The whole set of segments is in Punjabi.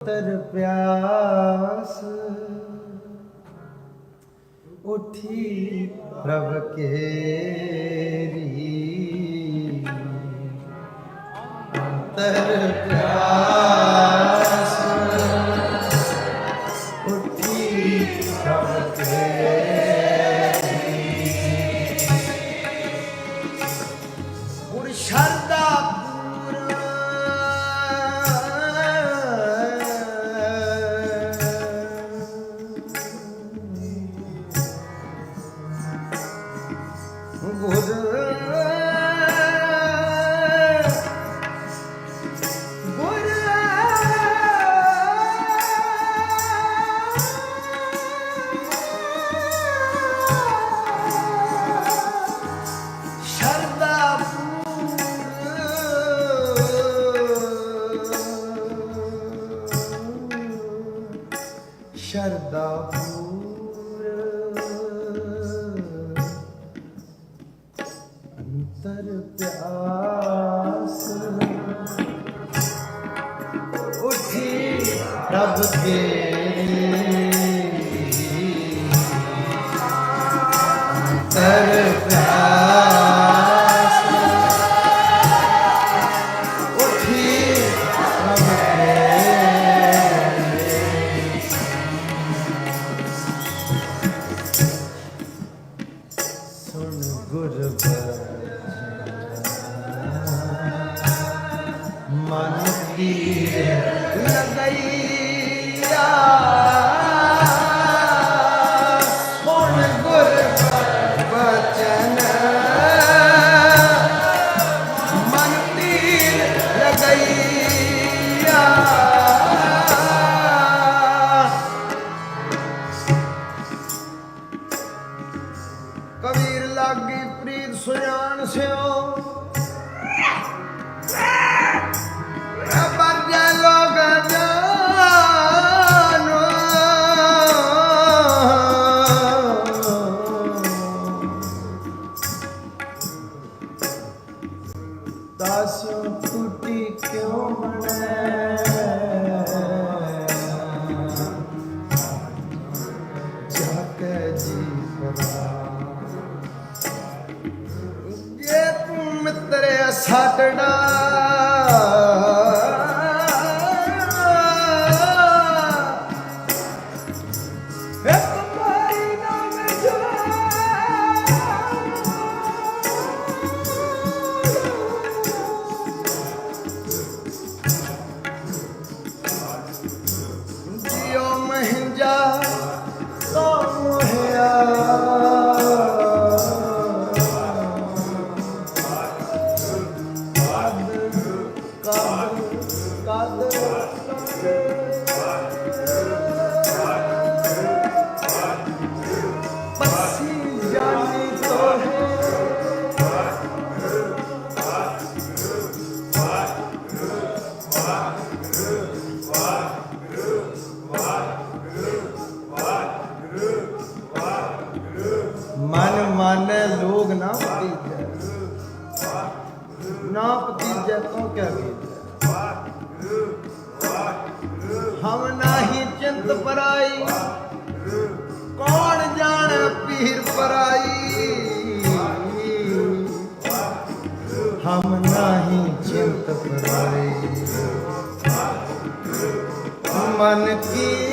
ਤਰ ਪਿਆਸ ਉਠੀ ਪ੍ਰਭ ਕੇਰੀ। ਅੰਤਰ ਪਿਆਸ না ਮਨ ਮਨ ਲੋਗ ਨਾ ਪਤੀਜੈ ਨਾ ਪਤੀਜੈ ਤੋਂ ਕਿਆ ਕੀਜੈ ਹਮ ਨਾਹੀ ਚਿੰਤ ਪਰਾਈ, ਕੌਣ ਜਾਣੇ ਪੀਰ ਪਰਾਈ। ਹਮ ਨਾਹੀ ਚਿੰਤ ਪਰਾਈ। ਮਨ ਕੀ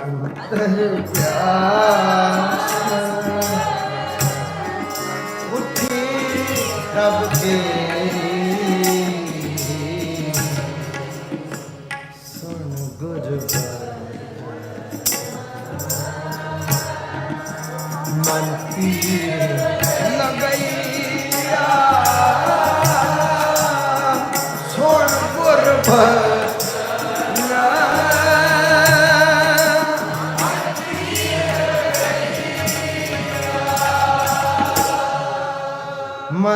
ਅੰਤਰ ਪਿਆਰ ਉੱਠੀ ਰੱਬ ਤੇਰੀ ਸੁਣ ਗੁਰਬਾਣੀ ਮਨ ਪੀ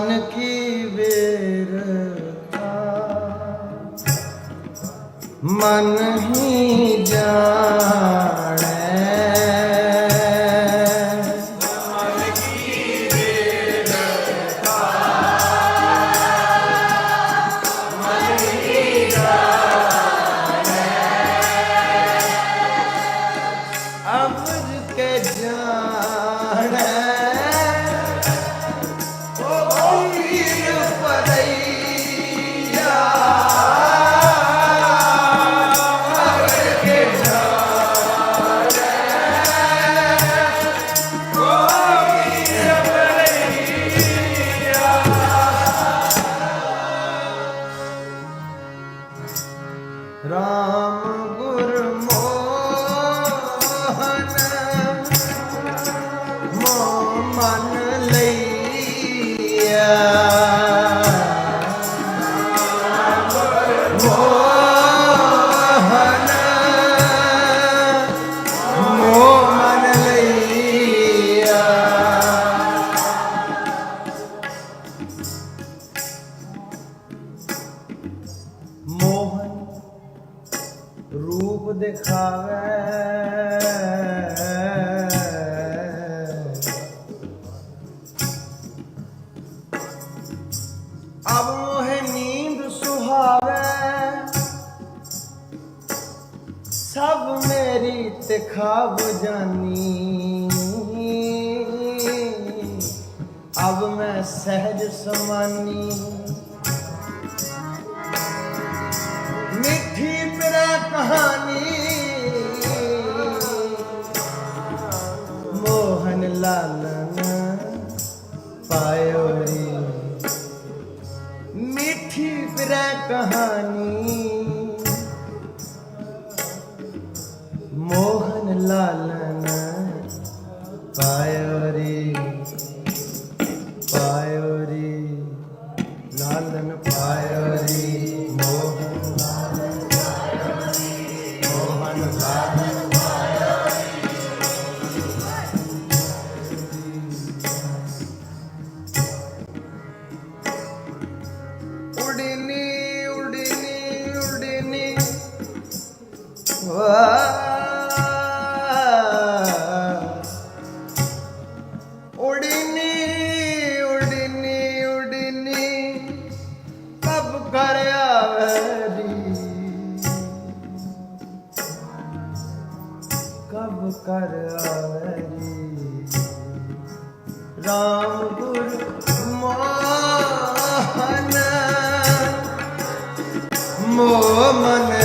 मन की बेरता मन ही जा ਕਹਾਣੀ। ਮੋਹਨ ਲਾਲਨ ਪਾਇਆ ਮੋਹ ਮਨ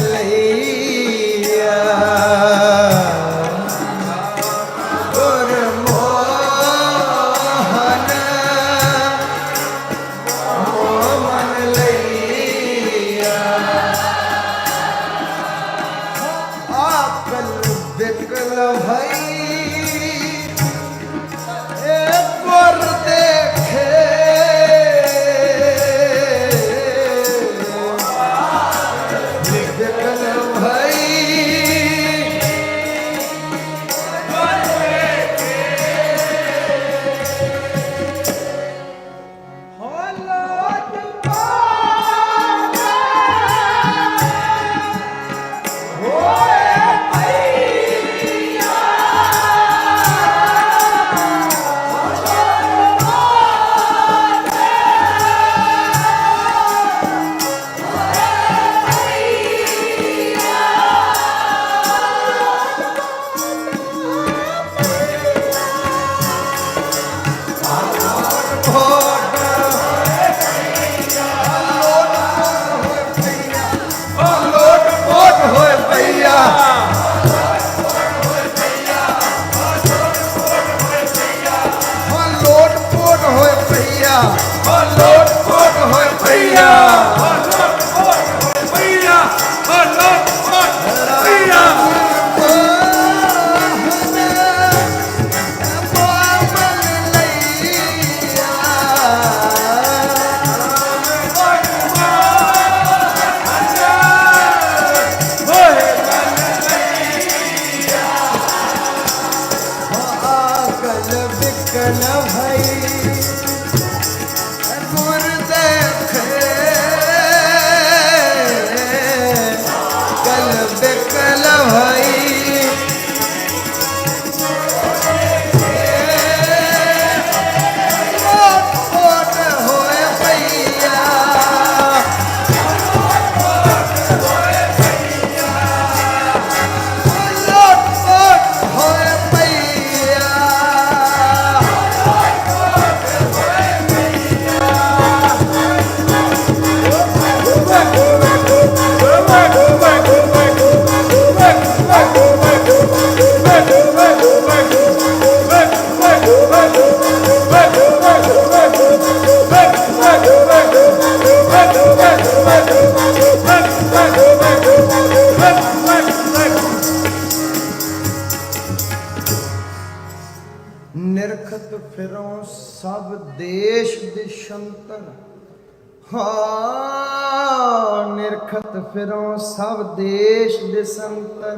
ਫਿਰੋਂ ਸਭ ਦੇਸ਼ ਦਿਸ਼ੰਤਰ।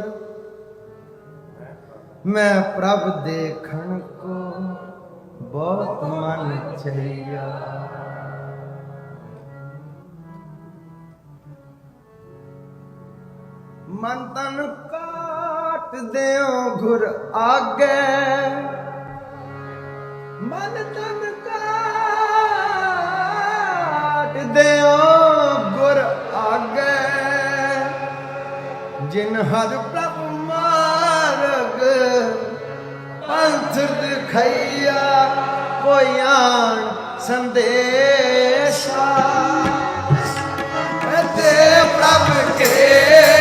ਮੈਂ ਪ੍ਰਭ ਦੇਖਣ ਕੋ ਬਹੁਤ ਮਨ ਚਈਆ ਮਨ ਤਨ ਕਾਟ ਦਿਓ ਗੁਰ ਆਗੇ। ਮਨ ਤਨ ਕਾਟ ਦਿਓ ਗੁਰ ਆਗੇ। ਜਿਨ ਹਰ ਪ੍ਰਭ ਮਾਰਗ ਪੰਥ ਦਿਖਈਆ ਕੋਈ ਆਣ ਸੰਦੇਸ਼ਾ। ਤੇ ਪ੍ਰਭ ਕੇਰਾ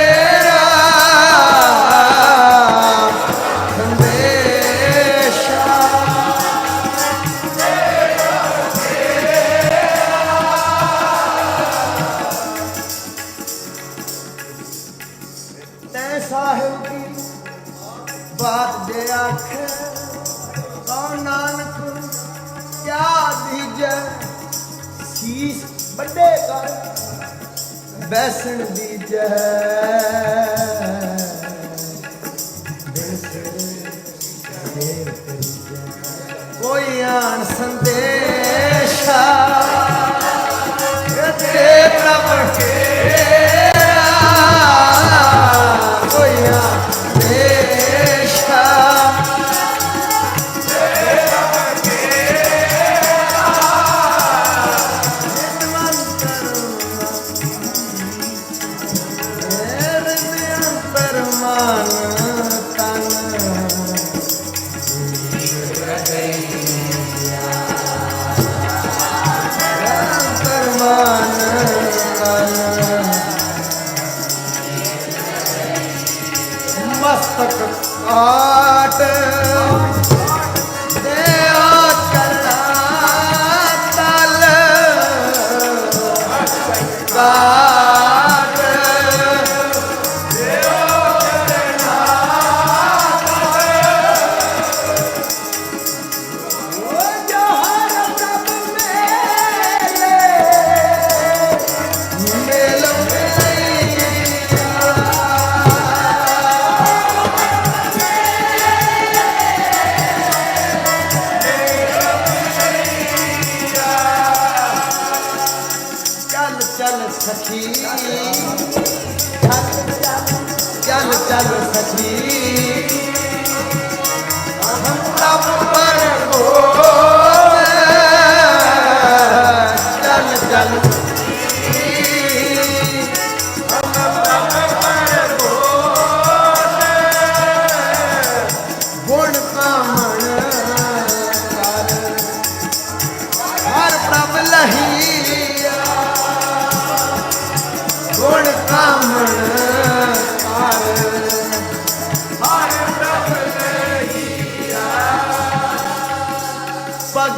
ਕੋਈ ਆਣ ਸੰਦੇਸ਼ਾ। ਤੇ ਪ੍ਰਭ ਕੇ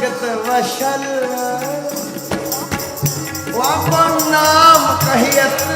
जगत वशल। वापन नाम कहियत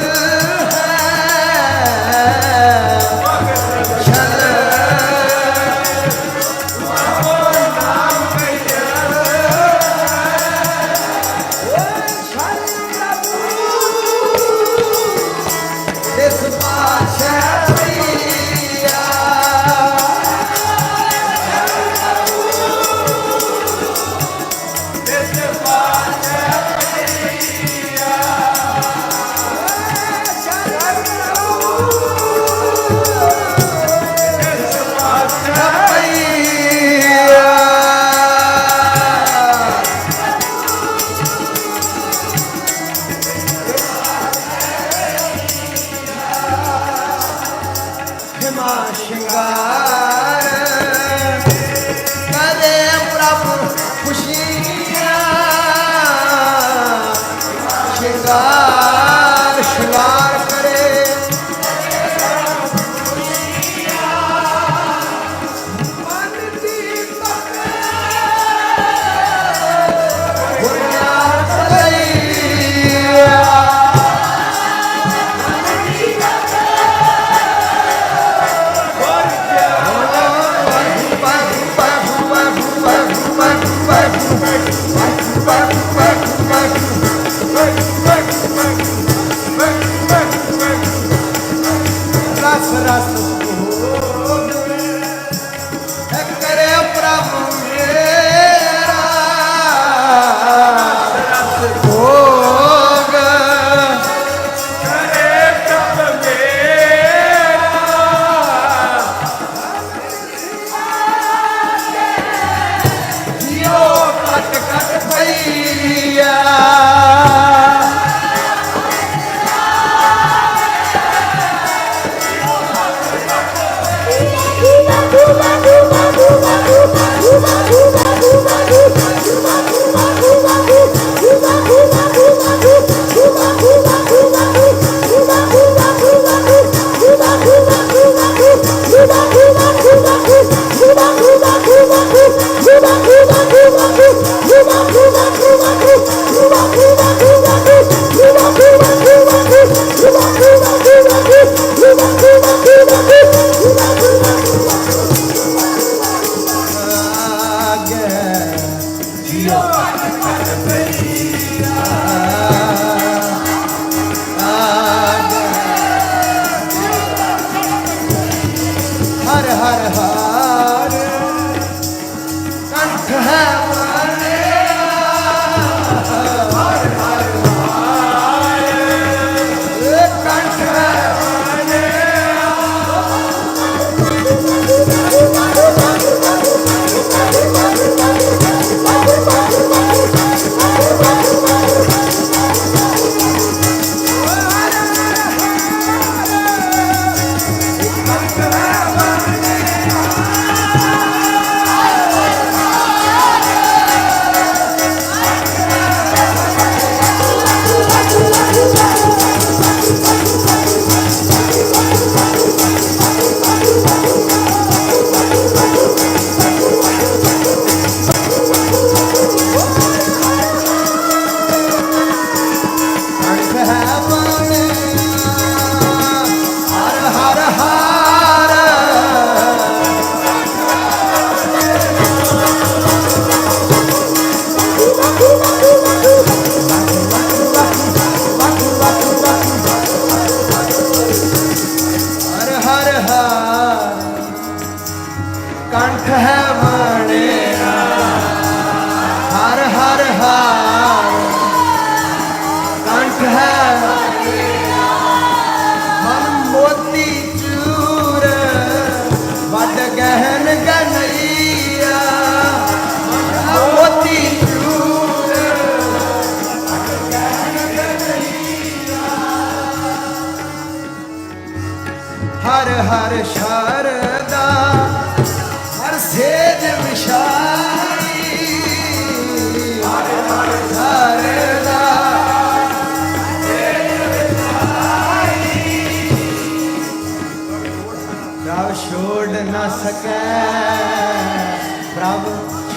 कंठ है मार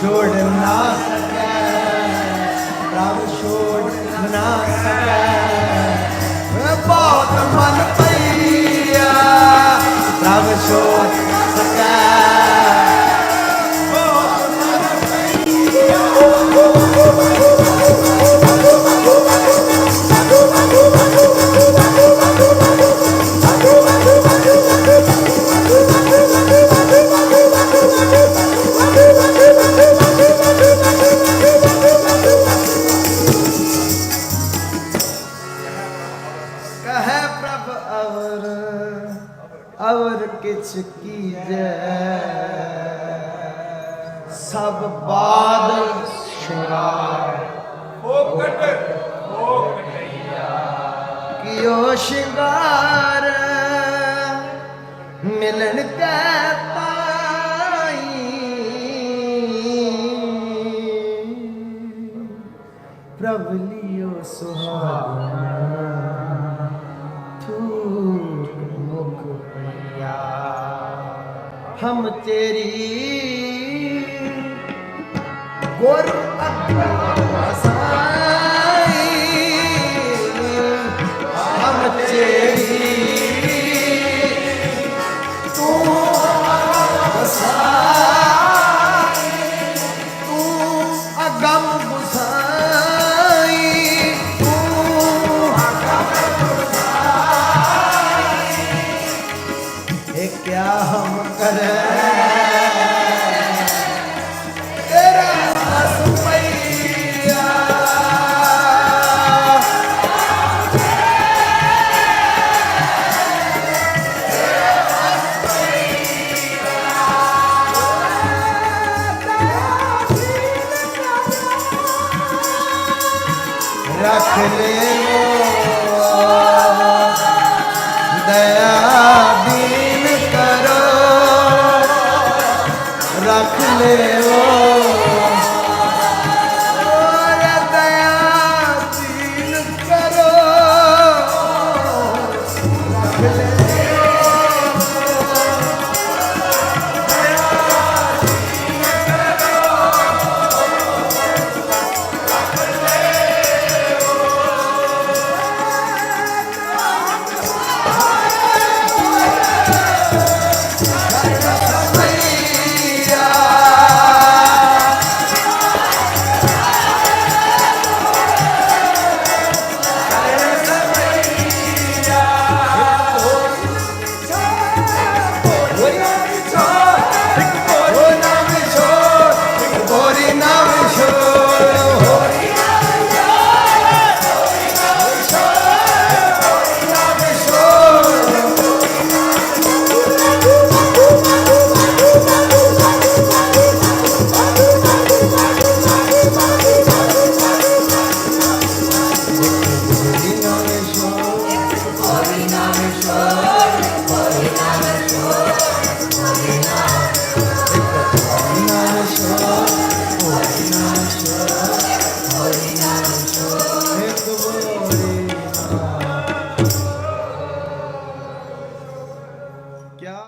ਛੋੜ ਨਾ ਸਕੈ। ਪ੍ਰਭ ਛੋੜ ਨਾ ਸਕੈ। ਬਹੁਤ ਮਨ ਪਈਆ ਪ੍ਰਭ ਛੋੜ ਦਵਲੀਓ ਸੁਹਾਗਣਾ ਤੂੰ ਮੁਖ ਪਿਆ ਹਮ ਤੇਰੀ ਗੁਰੂ